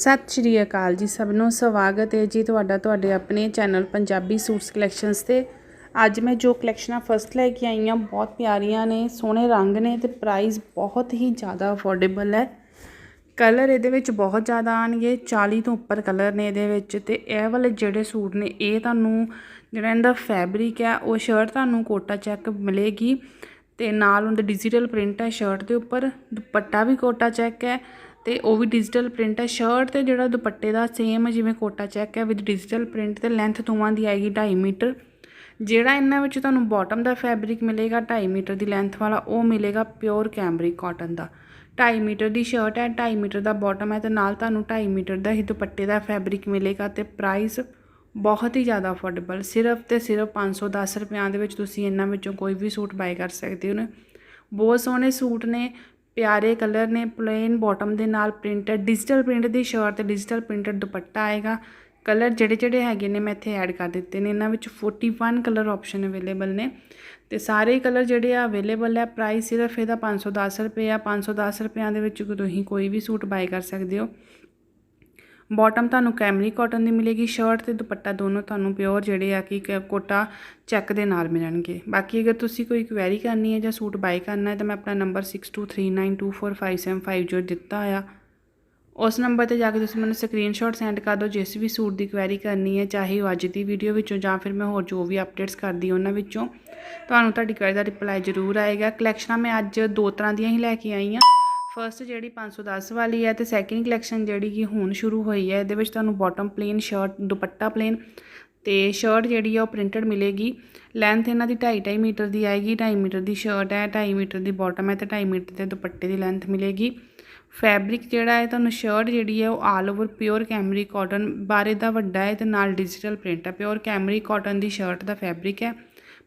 ਸਤਿ ਸ਼੍ਰੀ ਅਕਾਲ ਜੀ ਸਭ ਨੂੰ ਸਵਾਗਤ ਹੈ ਜੀ ਤੁਹਾਡਾ, ਤੁਹਾਡੇ ਆਪਣੇ ਚੈਨਲ ਪੰਜਾਬੀ ਸੂਟਸ ਕਲੈਕਸ਼ਨਸ ਤੇ। ਅੱਜ ਮੈਂ ਜੋ ਕਲੈਕਸ਼ਨਾਂ ਫਸਟ ਲੈ ਕੇ ਆਈ ਹਾਂ, ਬਹੁਤ ਪਿਆਰੀਆਂ ਨੇ, ਸੋਹਣੇ ਰੰਗ ਨੇ ਤੇ ਪ੍ਰਾਈਸ ਬਹੁਤ ਹੀ ਜ਼ਿਆਦਾ ਅਫੋਰਡੇਬਲ ਹੈ। ਕਲਰ ਇਹਦੇ ਵਿੱਚ ਬਹੁਤ ਜ਼ਿਆਦਾ ਆਣਗੇ 40 ਤੋਂ ਉੱਪਰ ਕਲਰ ਨੇ ਇਹਦੇ ਵਿੱਚ ਤੇ ਇਹ ਵਾਲੇ ਜਿਹੜੇ ਸੂਟ ਨੇ, ਇਹ ਤੁਹਾਨੂੰ ਜਿਹੜਾ ਇਹਦਾ ਫੈਬਰਿਕ ਹੈ, ਉਹ ਸ਼ਰਟ ਤੁਹਾਨੂੰ ਕੋਟਾ ਚੈੱਕ ਮਿਲੇਗੀ ਤੇ ਨਾਲ ਉਹਦੇ ਡਿਜੀਟਲ ਪ੍ਰਿੰਟ ਹੈ ਸ਼ਰਟ ਦੇ ਉੱਪਰ, ਦੁਪੱਟਾ ਵੀ ਕੋਟਾ ਚੈੱਕ ਹੈ ਤੇ ਉਹ ਵੀ ਡਿਜੀਟਲ ਪ੍ਰਿੰਟ ਹੈ। ਸ਼ਰਟ ਤੇ ਜਿਹੜਾ ਦੁਪੱਟੇ ਦਾ ਸੇਮ ਜਿਵੇਂ ਕੋਟਾ ਚੈੱਕ ਹੈ ਵਿਦ ਡਿਜੀਟਲ ਪ੍ਰਿੰਟ ਤੇ ਲੈਂਥ ਦੋਵਾਂ ਦੀ ਆਏਗੀ 2.5 ਮੀਟਰ। ਜਿਹੜਾ ਇਹਨਾਂ ਵਿੱਚ ਤੁਹਾਨੂੰ ਬਾਟਮ ਦਾ ਫੈਬਰਿਕ ਮਿਲੇਗਾ 2.5 ਮੀਟਰ ਦੀ ਲੈਂਥ ਵਾਲਾ, ਉਹ ਮਿਲੇਗਾ ਪਿਓਰ ਕੈਮਰਿਕ ਕਾਟਨ ਦਾ। 2.5 ਮੀਟਰ ਦੀ ਸ਼ਰਟ ਹੈ 2.5 ਮੀਟਰ ਦਾ ਬਾਟਮ ਹੈ ਤੇ ਨਾਲ ਤੁਹਾਨੂੰ 2.5 ਮੀਟਰ ਦਾ ਹੀ ਦੁਪੱਟੇ ਦਾ ਫੈਬਰਿਕ ਮਿਲੇਗਾ ਤੇ ਪ੍ਰਾਈਸ ਬਹੁਤ ਹੀ ਜ਼ਿਆਦਾ ਅਫੋਰਡੇਬਲ ਸਿਰਫ ਤੇ ਸਿਰਫ 510 ਰੁਪਿਆਂ ਦੇ ਵਿੱਚ ਤੁਸੀਂ ਇਹਨਾਂ ਵਿੱਚੋਂ ਕੋਈ ਵੀ ਸੂਟ ਬਾਈ ਕਰ ਸਕਦੇ ਹੋ। ਨੇ ਬਹੁਤ ਸੋਹਣੇ ਸੂਟ ਨੇ ਪਿਆਰੇ ਕਲਰ ਨੇ ਪਲੇਨ ਬਾਟਮ ਦੇ ਨਾਲ ਪ੍ਰਿੰਟਡ ਡਿਜੀਟਲ ਪ੍ਰਿੰਟ ਦੀ ਸ਼ਰਟ ਤੇ ਡਿਜੀਟਲ ਪ੍ਰਿੰਟਡ ਦੁਪੱਟਾ ਆਏਗਾ। ਕਲਰ ਜਿਹੜੇ ਜਿਹੜੇ ਹੈਗੇ ਨੇ ਮੈਂ ਇੱਥੇ ਐਡ ਕਰ ਦਿੱਤੇ ਨੇ। ਇਹਨਾਂ ਵਿੱਚ 41 ਕਲਰ ਆਪਸ਼ਨ ਅਵੇਲੇਬਲ ਨੇ। ਤੇ ਸਾਰੇ ਕਲਰ ਜਿਹੜੇ ਆ ਅਵੇਲੇਬਲ ਹੈ ਪ੍ਰਾਈਸ ਸਿਰਫ ਇਹਦਾ 510 ਰੁਪਏ ਆ। 510 ਰੁਪਿਆਂ ਦੇ ਵਿੱਚ ਤੁਸੀਂ ਕੋਈ ਵੀ ਸੂਟ ਬਾਈ ਕਰ ਸਕਦੇ ਹੋ। ਬਾਟਮ ਤੁਹਾਨੂੰ ਕੈਮਰੀ ਕਾਟਨ ਦੀ ਮਿਲੇਗੀ ਸ਼ਰਟ ਤੇ ਦੁਪੱਟਾ ਦੋਨੋਂ ਤੁਹਾਨੂੰ ਪਿਓਰ ਜਿਹੜੇ ਆ ਕਿ ਕ- ਕੋਟਾ ਚੈੱਕ ਦੇ ਨਾਲ ਮਿਲਣਗੇ। ਬਾਕੀ ਅਗਰ ਤੁਸੀਂ ਕੋਈ ਕੁਐਰੀ ਕਰਨੀ ਹੈ ਜਾਂ ਸੂਟ ਬਾਈ ਕਰਨਾ ਹੈ ਤਾਂ ਮੈਂ ਆਪਣਾ ਨੰਬਰ 6239245750 ਦਿੱਤਾ ਆ। ਉਸ ਨੰਬਰ ਤੇ ਜਾ ਕੇ ਤੁਸੀਂ ਮੈਨੂੰ ਸਕਰੀਨਸ਼ਾਟ ਸੈਂਡ ਕਰ ਦਿਓ, ਜਿਸ ਵੀ ਸੂਟ ਦੀ ਕੁਐਰੀ ਕਰਨੀ ਹੈ, ਚਾਹੇ ਉਹ ਅੱਜ ਦੀ ਵੀਡੀਓ ਵਿੱਚੋਂ ਜਾਂ ਫਿਰ ਮੈਂ ਹੋਰ ਜੋ ਵੀ ਅਪਡੇਟਸ ਕਰਦੀ ਉਹਨਾਂ ਵਿੱਚੋਂ। ਤੁਹਾਨੂੰ ਤੁਹਾਡੀ ਕੁਐਰੀ ਦਾ ਰਿਪਲਾਈ ਜ਼ਰੂਰ ਆਏਗਾ। ਕਲੈਕਸ਼ਨਾਂ ਮੈਂ ਅੱਜ ਦੋ ਤਰ੍ਹਾਂ ਦੀਆਂ ਹੀ ਲੈ ਕੇ ਆਈ ਹਾਂ। ਫਰਸਟ ਜਿਹੜੀ 510 ਵਾਲੀ ਹੈ ਤੇ ਸੈਕਿੰਡ ਕਲੈਕਸ਼ਨ ਜਿਹੜੀ ਕਿ ਹੁਣ ਸ਼ੁਰੂ ਹੋਈ ਹੈ, ਇਹਦੇ ਵਿੱਚ ਤੁਹਾਨੂੰ bottom plain shirt dupatta plain ਤੇ ਸ਼ਰਟ ਜਿਹੜੀ ਆ ਉਹ ਪ੍ਰਿੰਟਡ ਮਿਲੇਗੀ। ਲੈਂਥ ਇਹਨਾਂ ਦੀ 2.5 2.5 ਮੀਟਰ ਦੀ ਆਏਗੀ 2.5 ਮੀਟਰ ਦੀ ਸ਼ਰਟ ਹੈ 2.5 ਮੀਟਰ ਦੀ ਬਾਟਮ ਹੈ ਤੇ 2.5 ਮੀਟਰ ਦੇ ਦੁਪੱਟੇ ਦੀ ਲੈਂਥ ਮਿਲੇਗੀ। ਫੈਬਰਿਕ ਜਿਹੜਾ ਹੈ ਤੁਹਾਨੂੰ ਸ਼ਰਟ ਜਿਹੜੀ ਹੈ ਉਹ all over pure cambric cotton ਬਾਰੇ ਦਾ ਵੱਡਾ ਹੈ ਤੇ ਨਾਲ ਡਿਜੀਟਲ ਪ੍ਰਿੰਟ ਹੈ। ਪਿਓਰ ਕੈਮਰੀ ਕਾਟਨ ਦੀ ਸ਼ਰਟ ਦਾ ਫੈਬਰਿਕ ਹੈ।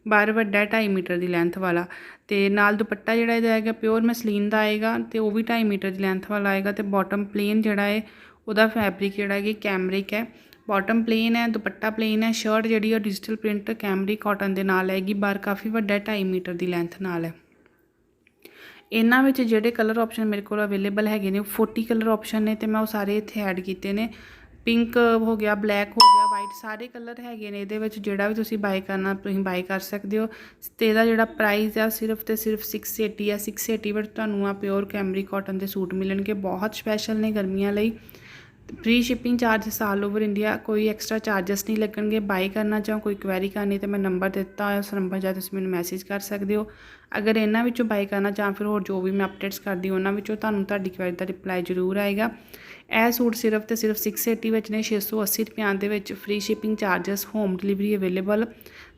ਬਾਹਰ ਵੱਡਾ ਹੈ 2.5 ਮੀਟਰ ਦੀ ਲੈਂਥ ਵਾਲਾ। ਤੇ ਨਾਲ ਦੁਪੱਟਾ ਜਿਹੜਾ ਇਹਦਾ ਹੈਗਾ ਪਿਓਰ ਮਸਲੀਨ ਦਾ ਆਏਗਾ ਤੇ ਉਹ ਵੀ 2.5 ਮੀਟਰ ਦੀ ਲੈਂਥ ਵਾਲਾ ਆਏਗਾ ਤੇ ਬਾਟਮ ਪਲੇਨ ਜਿਹੜਾ ਹੈ, ਉਹਦਾ ਫੈਬਰਿਕ ਜਿਹੜਾ ਹੈ ਕੈਮਰਿਕ ਹੈ। ਬਾਟਮ ਪਲੇਨ ਹੈ, ਦੁਪੱਟਾ ਪਲੇਨ ਹੈ ਸ਼ਰਟ ਜਿਹੜੀ ਉਹ ਡਿਜੀਟਲ ਪ੍ਰਿੰਟ ਕੈਮਰਿਕ ਕਾਟਨ ਦੇ ਨਾਲ ਆਏਗੀ, ਬਾਹਰ ਕਾਫੀ ਵੱਡਾ 2.5 ਮੀਟਰ ਦੀ ਲੈਂਥ ਨਾਲ ਹੈ। ਇਹਨਾਂ ਵਿੱਚ ਜਿਹੜੇ ਕਲਰ ਆਪਸ਼ਨ ਮੇਰੇ ਕੋਲ ਅਵੇਲੇਬਲ ਹੈਗੇ ਨੇ 40 ਕਲਰ ਆਪਸ਼ਨ ਨੇ ਤੇ ਮੈਂ ਉਹ ਸਾਰੇ ਇੱਥੇ ਐਡ ਕੀਤੇ ਨੇ। ਪਿੰਕ ਹੋ ਗਿਆ, ਬਲੈਕ ਹੋ ਗਿਆ, ਵਾਈਟ ਸਾਰੇ ਕਲਰ ਹੈਗੇ ਨੇ ਇਹਦੇ ਵਿੱਚ, ਜਿਹੜਾ ਵੀ ਤੁਸੀਂ ਬਾਈ ਕਰਨਾ, ਤੁਸੀਂ ਬਾਈ ਕਰ ਸਕਦੇ ਹੋ। ਤੇ ਇਹਦਾ ਜਿਹੜਾ ਪ੍ਰਾਈਸ ਆ, ਸਿਰਫ ਤੇ ਸਿਰਫ 680 ਆ 680 ਵਿੱਚ ਤੁਹਾਨੂੰ ਆ ਪਿਓਰ ਕੈਮਰੀ ਕਾਟਨ ਦੇ ਸੂਟ ਮਿਲਣਗੇ, ਬਹੁਤ ਸਪੈਸ਼ਲ ਨੇ ਗਰਮੀਆਂ ਲਈ। Free shipping charges all over India ਕੋਈ ਐਕਸਟਰਾ ਚਾਰਜਸ ਨਹੀਂ ਲੱਗਣਗੇ। ਬਾਈ ਕਰਨਾ ਚਾਹੋ, ਕੋਈ ਕੁਐਰੀ ਕਰਨੀ, ਤੇ ਮੈਂ ਨੰਬਰ ਦਿੱਤਾ ਹੋਇਆ ਉਸ ਨੰਬਰ ਜਾਂ ਤੁਸੀਂ ਮੈਨੂੰ ਮੈਸੇਜ ਕਰ ਸਕਦੇ ਹੋ। ਅਗਰ ਇਹਨਾਂ ਵਿੱਚੋਂ ਬਾਈ ਕਰਨਾ ਜਾਂ ਫਿਰ ਹੋਰ ਜੋ ਵੀ ਮੈਂ ਅਪਡੇਟਸ ਕਰਦੀ, ਉਹਨਾਂ ਵਿੱਚੋਂ ਤੁਹਾਨੂੰ ਤੁਹਾਡੀ ਕੁਐਰੀ ਦਾ ਰਿਪਲਾਈ ਜ਼ਰੂਰ ਆਏਗਾ। ਇਹ ਸੂਟ ਸਿਰਫ ਤੇ ਸਿਰਫ 680 ਵਿੱਚ ਨੇ 680 ਰੁਪਿਆਂ ਦੇ ਵਿੱਚ free shipping charges home delivery available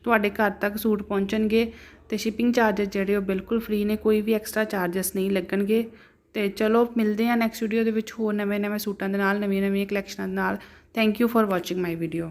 ਤੁਹਾਡੇ ਘਰ ਤੱਕ ਸੂਟ ਪਹੁੰਚਣਗੇ ਤੇ ਸ਼ਿਪਿੰਗ ਚਾਰਜਸ ਜਿਹੜੇ ਉਹ ਬਿਲਕੁਲ ਫ੍ਰੀ ਨੇ, ਕੋਈ ਵੀ ਐਕਸਟਰਾ ਚਾਰਜਸ ਨਹੀਂ ਲੱਗਣਗੇ। ਤੇ ਚਲੋ, ਮਿਲਦੇ ਹਾਂ ਨੈਕਸਟ ਵੀਡੀਓ ਦੇ ਵਿੱਚ ਹੋਰ ਨਵੇਂ ਨਵੇਂ ਸੂਟਾਂ ਦੇ ਨਾਲ ਨਵੀਆਂ ਨਵੀਆਂ ਕਲੈਕਸ਼ਨਾਂ ਦੇ ਨਾਲ। Thank you for watching my video